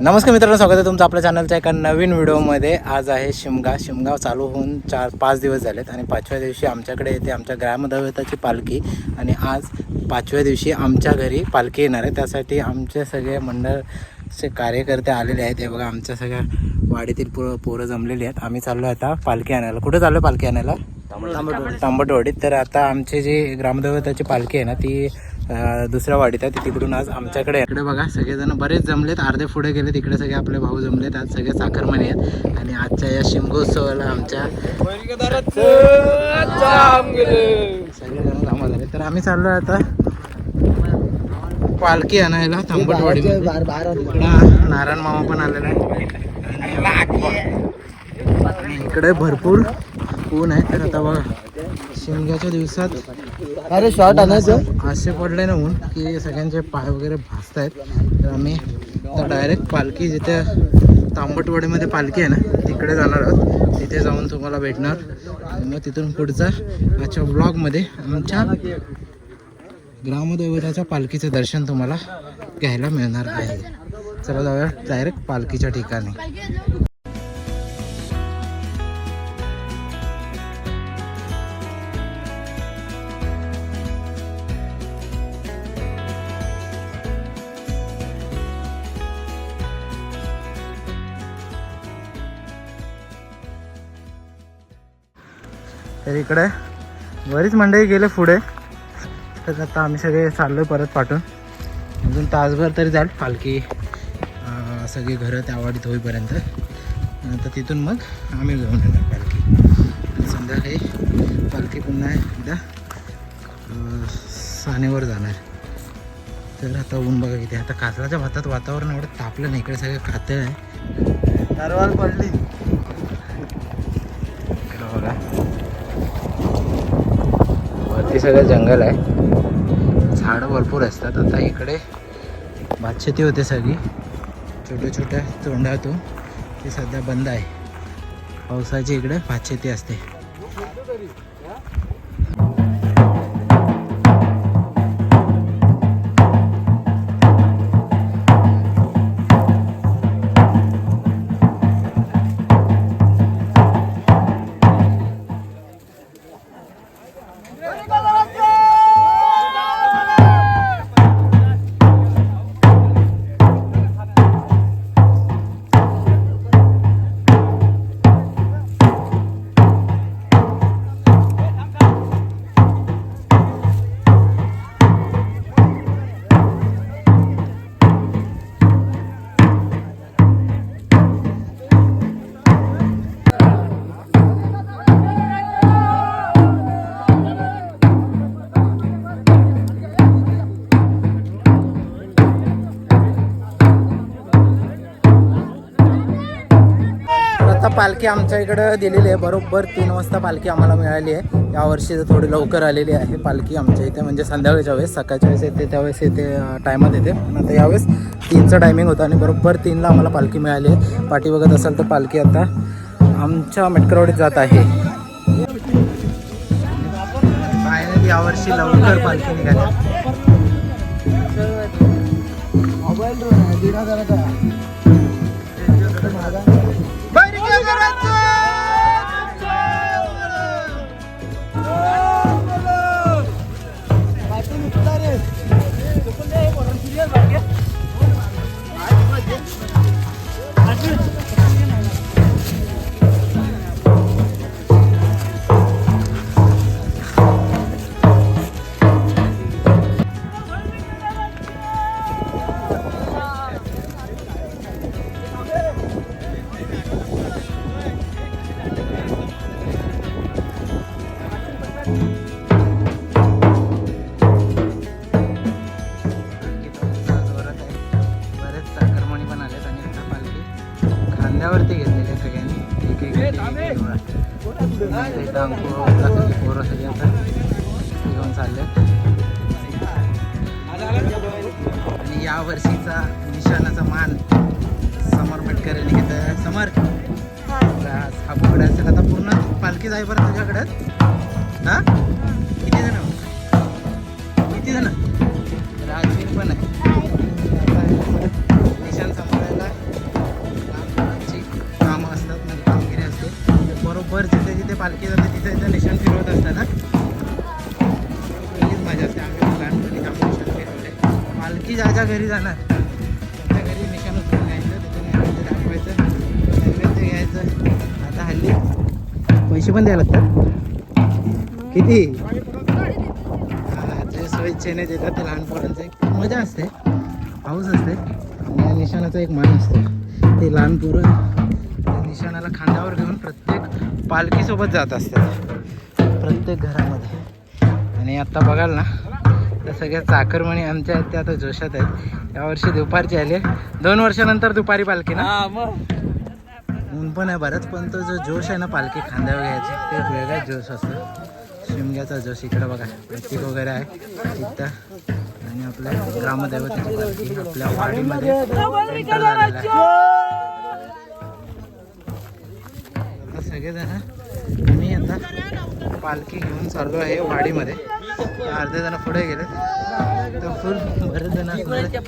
नमस्कार मित्रांनो स्वागत आहे तुमचं आपल्या चॅनलच्या एका नवीन व्हिडिओमध्ये. आज आहे शिमगा. शिमगाव चालू होऊन चार पाच दिवस झालेत आणि पाचव्या दिवशी आमच्याकडे येते आमच्या ग्रामदैवताची पालखी. आणि आज पाचव्या दिवशी आमच्या घरी पालखी येणार आहे. त्यासाठी आमचे सगळे मंडळचे कार्यकर्ते आलेले आहेत. हे बघा आमच्या सगळ्या वाडीतील पोरं पोरं जमलेली आहेत. आम्ही चाललो आता पालखी आणायला. कुठे चाललो पालखी आणायला? तांबटवाडीत तर आता आमची जी ग्रामदैवताची पालखी आहे ना ती दुसऱ्या वाडीत आहे तिकडून आज आमच्याकडे. इकडे बघा सगळेजण बरेच जमलेत अर्धे पुढे गेले तिकडे सगळे आपले भाऊ जमलेत आज सगळे साखरमणी आहेत. आणि आजच्या या शिमगोत्सवाला आमच्या सगळेजण जमा झाले तर आम्ही चाललो आता पालखी आणायला तांबटवाडी इकडं नारायण मामा पण आलेला आहे. इकडे भरपूर ऊन आहे. तर आता बघा शिमग्याच्या दिवसात अरे शॉर्ट आणायचं असे पडले ना ऊन की सगळ्यांचे पाय वगैरे भासत आहेत तर आम्ही तर डायरेक्ट पालखी जिथे तांबटवाडीमध्ये पालखी आहे ना तिकडे जाणार आहोत. तिथे जाऊन तुम्हाला भेटणार. आणि मग तिथून पुढचा आजच्या ब्लॉगमध्ये आमच्या ग्रामदैवताच्या पालखीचं दर्शन तुम्हाला घ्यायला मिळणार आहे. चला जाऊया डायरेक्ट पालखीच्या ठिकाणी. तर इकडे बरीच मंडळी गेले पुढे. तर आता आम्ही सगळे चाललो परत पाठवून अजून तासभर तरी जाईल. पालखी सगळी घरं त्या वाडीत होईपर्यंत. नंतर तिथून मग आम्ही घेऊन येणार पालखी. संध्याकाळी पालखी पुन्हा एकदा सानेवर जाणार. तर आता ऊन बघा किती आता कासराच्या भातात वातावरण एवढं तापलं नाही. इकडे सगळं कातळ आहे तरवाल पडली इकडं बघा वरती सगळं जंगल आहे. झाडं भरपूर असतात. आता इकडे भातशेती होते सगळी. छोट्या छोट्या तोंडातून. ती सध्या बंद आहे. पावसाची इकडे भातशेती असते. आता पालखी आमच्या इकडं दिलेली आहे. बरोबर तीन वाजता पालखी आम्हाला मिळाली आहे. यावर्षी थोडी लवकर आलेली आहे पालखी आमच्या इथे. म्हणजे संध्याकाळच्या वेळेस सकाळच्या वेळेस येते त्यावेळेस येते टायमात येते. पण आता यावेळेस तीनचं टायमिंग होतं आणि बरोबर तीनला आम्हाला पालखी मिळाली आहे. पाठी बघत असाल तर पालखी आता आमच्या मेटकरवाडीत जात आहे. फायनली यावर्षी लवकर पालखी निघाली. मस्त इथं अंकुरला सगळी पोरं सगळी आता घेऊन चाललेत आणि या वर्षीचा निशाणाचा मान समर मेटकर यांनी घेतला समर हा बुकडा असेल आता पूर्ण पालखी जाईपर्यंत तुझ्याकडे. हा? किती जण? किती जण? राजवीर पण आहे. पालखी जाते तिथं इथं निशाण फिरवत असतात ना पहिलीच मजा असते आम्ही लहानपणी आम्ही निशाण फिरवले पालखी ज्या ज्या घरी जाणार त्यांच्या घरी निशाण उचलून घ्यायचं त्याचं दाखवायचं घ्यायचं. आता हल्ली पैसे पण द्यायला लागतात. किती? जे स्वेच्छेने देतात ते लहान पोरांचं एक मजा असते. पाऊस असते. आणि या निशाणाचा एक मान असतो. ते लहान पोरं त्या निशाणाला खांद्यावर घेऊन प्रत्येक पालखीसोबत जात असतात. प्रत्येक घरामध्ये. आणि आता बघाल ना तर सगळ्या चाकरमणी आमच्या आहेत त्या आता जोशात आहेत. यावर्षी दुपारची आली आहे. दोन वर्षानंतर दुपारी पालखी ना? ऊन पण आहे बरंच पण तो जो जोश आहे ना पालखी खांद्यावर घ्यायची ते एक वेगळाच जोश असतो. शिमग्याचा जोश इकडे बघा प्रतीक वगैरे आहे. इथं. आणि आपल्या ग्रामदैवताची पालखी आपल्या वाडीमध्ये. आता सगळेजण मी आता पालखी घेऊन चाललो आहे वाडीमध्ये. अर्धे जण पुढे गेले. तर फुल बरेच जण हे म्हणते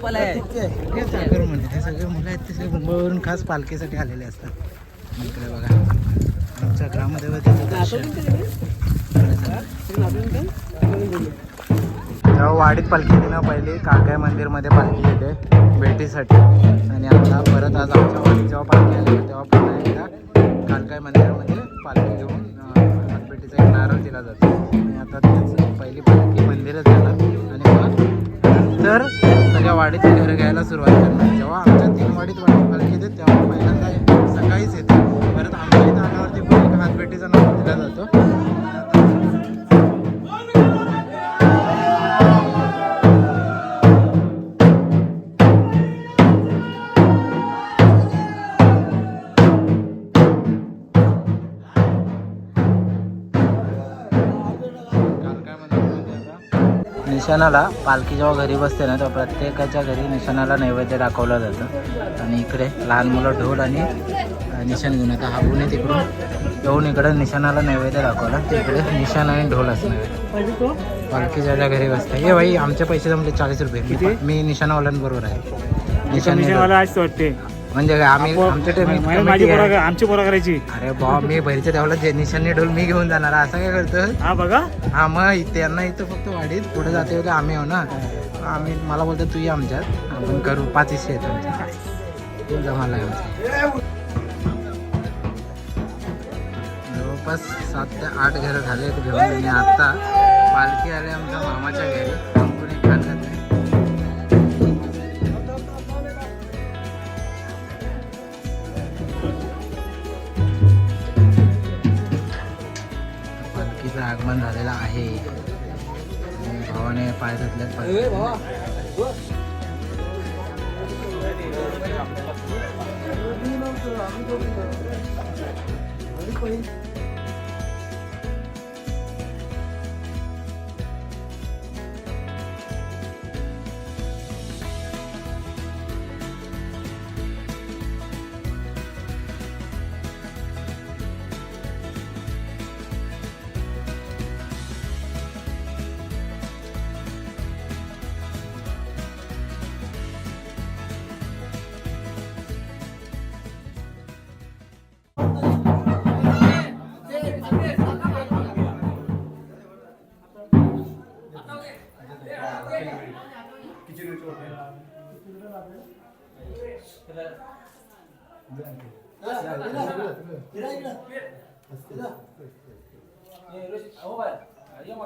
ते सगळे मुलं आहेत ते सगळे मुंबईवरून खास पालखीसाठी आलेले असतात. इकडे बघा आमच्या ग्रामदेवतेचं दर्शन. जेव्हा वाडीत पालखी येते ना पहिली काळकाय मंदिरमध्ये पालखी येते भेटीसाठी. आणि आता परत आज आमच्या वाडीत जेव्हा पालखी आली तेव्हा पुन्हा एकदा काळकाय मंदिरामध्ये पालखी घेऊन अं, एक नारळ दिला जातो. आणि आता त्याचं पहिली पालखी मंदिरच झाला आणि मग नंतर सगळ्या वाडीचे घरं घ्यायला सुरुवात करणार. जेव्हा आमच्या तीन वाडीत वाडी पालखी येते तेव्हा पहिल्यांदा सकाळीच येते. परत आमच्या इथं आल्यावरती पण नारळ दिला जातो. निशाणाला पालखी जेव्हा घरी बसते ना तेव्हा प्रत्येकाच्या घरी निशाणाला नैवेद्य दाखवलं जातं. आणि इकडे लहान मुलं ढोल आणि निशाण घेऊन आता हा पुणे तिकडून येऊन इकडे निशाणाला नैवेद्य दाखवला. तिकडे निशाण आणि ढोल असणार. पालखी ज्याच्या घरी बसते. ये भाई आमचे पैसे जमले चाळीस रुपये. मी- मी निशाणावाल्यांबरोबर आहे. निशाण आज वाटते. म्हणजे आम्ही आमच्या. आमची पोरं करायची. अरे बा मी भरीच्या तेवढा जे निशाणी ढोल मी घेऊन जाणार असं काय करतो हा बघा. हा मग त्यांना इथं फक्त वाढीत पुढे जाते का आम्ही हो ना? आम्ही मला बोलतो तू ये आमच्यात आपण करू पाच हिस्से आहेत आमचे. खूप जमाला आहे आमचं जवळपास सात ते आठ घरं झालेत घेऊन आणि हरिओम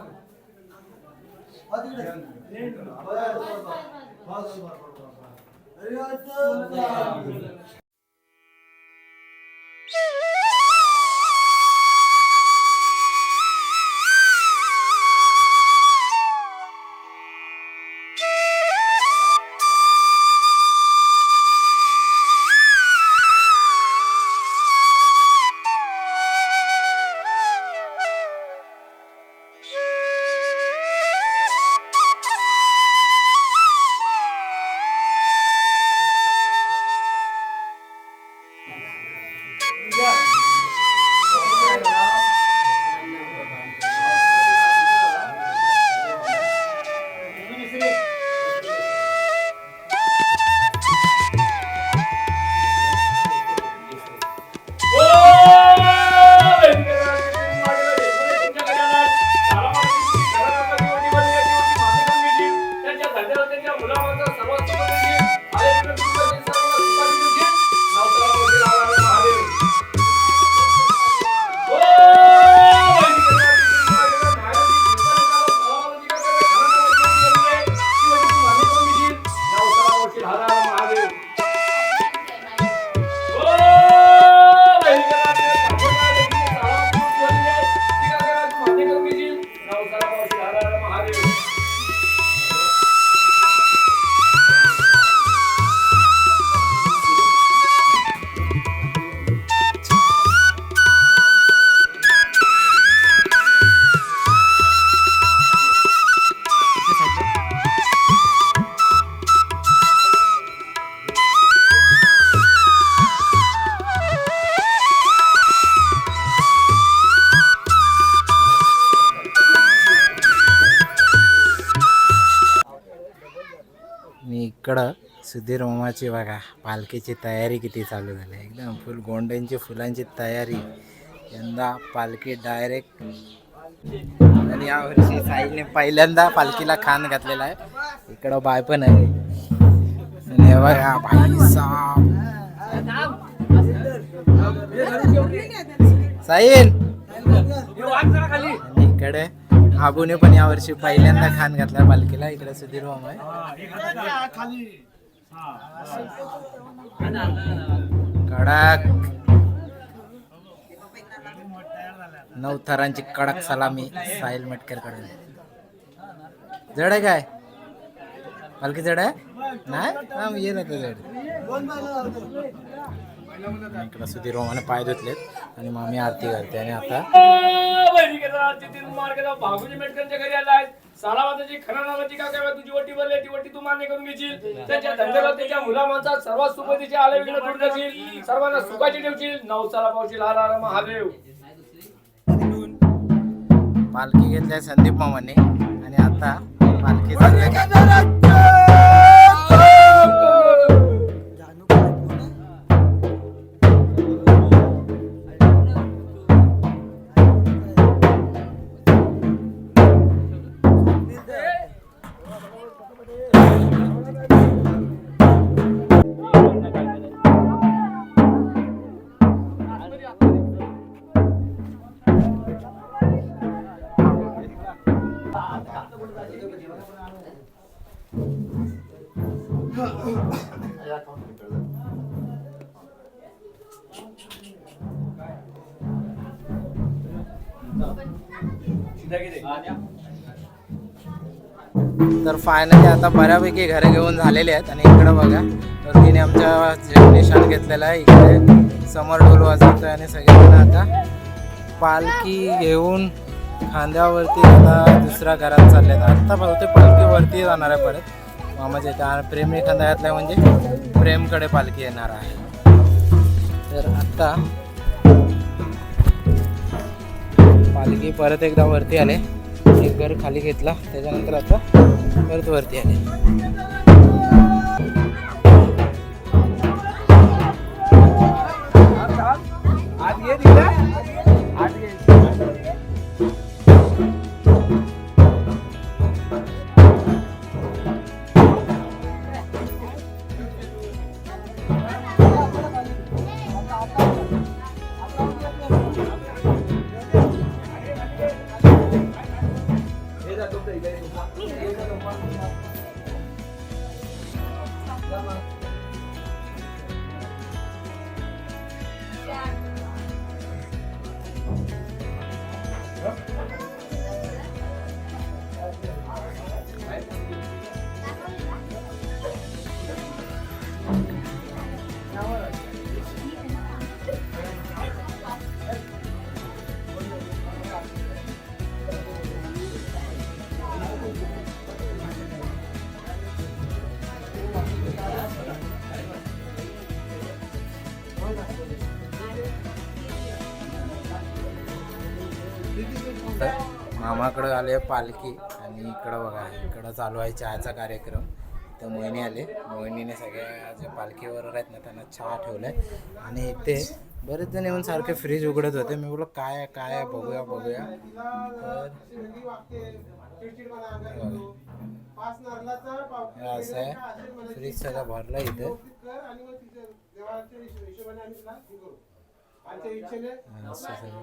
इकडं सुधीर मामाची बघा पालखीची तयारी किती चालू झाली. आहे. एकदम फुल गोंड्यांची फुलांची तयारी. यंदा पालखी डायरेक्ट आणि यावर्षी साईने पहिल्यांदा पालखीला खान घातलेला आहे. इकडं बाय पण आहे. आणि बघा भाई साईन. इकडे आबूने पण यावर्षी पहिल्यांदा खान घातला पालखीला. इकडे सुधीर मामा आहे. कडक. नऊ थरांची कडक सलामी साहिल मटकरकडून जड आहे काय? पालखी जड आहे? नाही? ये ना जड. इकडं सुधीर मामाने पाय धुतलेत आणि मामी आरती घालते आणि आता भागुजी मेटकरच्या घरी आलाय सालावादाची खरा नावाची काय काय तुझी वटी भरली ती वटी तू मान्य करून घेशील. त्याच्या धंद्याला त्याच्या मुला माणसा सर्वात सुखतीचे आले विघ्न दूर करशील. सर्वांना सुखाची ठेवशील. नवसाला पावशील. हार हार महादेव. पालखी घेतल्या संदीप मामाने. आणि आता पालखी तर फायनली आता बऱ्यापैकी घरे घेऊन झालेले आहेत. आणि इकडं बघा तर तिने आमच्या जे निशाण आहे इकडे समोर ढोल वाजवतो आणि सगळ्यांना आता पालखी घेऊन खांद्यावरती आता दुसऱ्या घरात चालले आहेत. आत्ता बहुतेक पालखीवरती जाणार आहे परत. मामाचे इथं आणि प्रेमी खांदा म्हणजे प्रेमकडे पालखी येणार आहे. तर आत्ता पालखी परत एकदा वरती आले. एक घर खाली घेतला. त्याच्यानंतर आता परत वरती आले. तर इकडं आले पालखी आणि इकडं बघा इकडं चालू आहे चहाचा कार्यक्रम. तर मोहिनी आले. मोहिनीने सगळ्या ज्या पालखीवर आहेत ना त्यांना चहा आहे आणि इथे बरेच जण येऊन सारखे फ्रीज उघडत होते. मी बोललो काय काय आहे? बघूया बघूया. तर असं आहे फ्रीज सगळं भरलं इथे. असं सगळं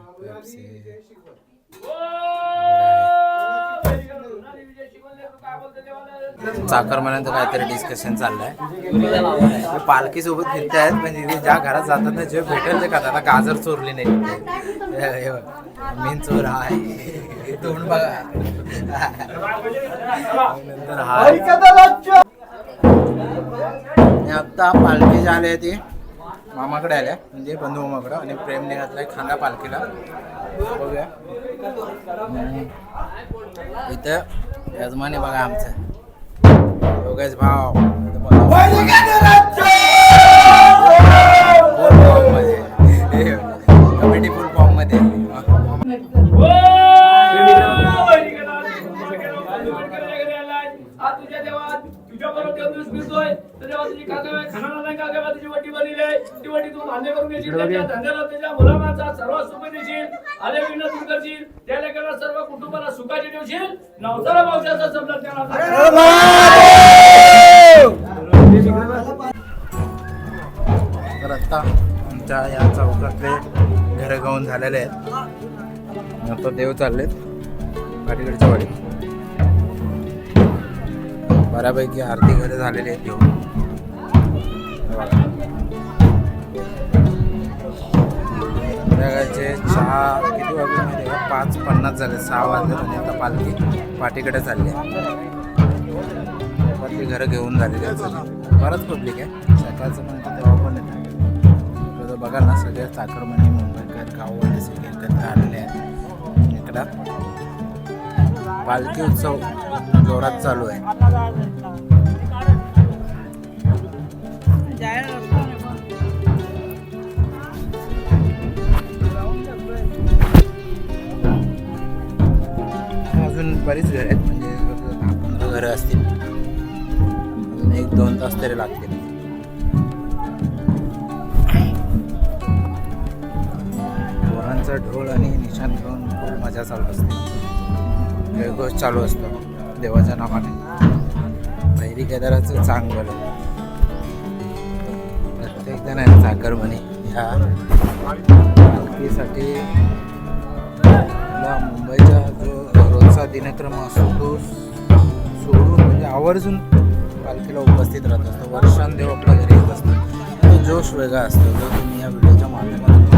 चाकरमान्यांचं काहीतरी डिस्कशन चाललंय. पालखी सोबत फिरते आहेत पण तिथे ज्या घरात जातात ना जे भेटेल ते खातात. आता गाजर चोरली नाही. मी मेन चोर हा तोंड बघा. नंतर हा. आता पालखी झाली ती. मामाकडे आल्या म्हणजे बंधू मामाकडं आणि प्रेमने घातलाय खांदा पालखीला. बघूया. इथं यजमानी बघा आमचं. योगेश भाव फॉर्ममध्ये कमिटी फुल फॉर्ममध्ये तुझ्या देवा तुझ्या बरोबर दिवस फिरतोय बनिले ती वटी तू मान्य करून घेशील त्याच्या धंद्याला त्याच्या मुलामाचा सर्व सुख देशील. आले विघ्न दूर करशील. त्या लेकराला सर्व कुटुंबाला सुखाची ठेवशील. नवसाला पावसाचा शब्द त्याला. तर आता आमच्या या चौकातले घरं गाऊन झालेले आहेत. आता देव चाललेत. पाठीकडच्या वाडी बऱ्यापैकी आरती घरं झालेली आहेत संध्याकाळचे सहा किती वाजले माहिती आहे का? पाच पन्नास झाले सहा वाजले आणि आता पालखी पाठीकडे चालली आहे. घरं घेऊन झालेली आहेत बरंच पब्लिक आहे. सकाळचं पण येतं तेव्हा पण येतं तर बघा ना सगळे चाकरमणी मुंबईकर गाववाले सगळे एकत्र आलेले आहेत. इकडं पालखी उत्सव जोरात चालू आहे. बरीच घरं आहेत म्हणजे दहा पंधरा घरं असतील. अजून एक दोन तास तरी लागतील. पोरांचा ढोल आणि निशाण घेऊन खूप मजा चालू असते. जयघोष चालू असतो देवाच्या नावाने. बहिरी केदाराचं चांग प्रत्येक जण आहे साखरमणी ह्या पालखीसाठी मुंबईचा जो असा दिनक्रम असतो तो सोडून म्हणजे आवर्जून पालखीला उपस्थित राहत असतो. वर्षांदेव आपल्या घरी येत असतो. तो जोश वेगळा असतो. जो तुम्ही या व्हिडिओच्या माध्यमातून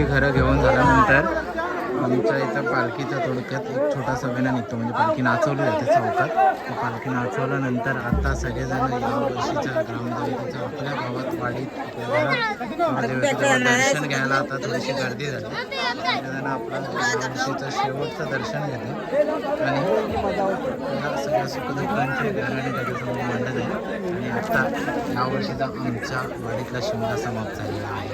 सगळी घरं घेऊन झाल्यानंतर आमच्या इथं पालखीच्या थोडक्यात एक छोटासा सभेना निघतो. म्हणजे पालखी नाचवली जाते चौकात. पालखी नाचवल्यानंतर आता सगळेजण या वर्षीच्या ग्रामदेवतेच्या आपल्या गावात वाडीत आपल्या दर्शन घ्यायला आता थोडीशी गर्दी झाली. सगळेजण आपलं वर्षीचं शेवटचं दर्शन घेते आणि सगळ्या सुखदुःखांचे गाण्याने त्याच्यासमोर मांडत आहे. आणि आता या वर्षीचा आमच्या वाडीतला शिमगा समाप्त झालेला आहे.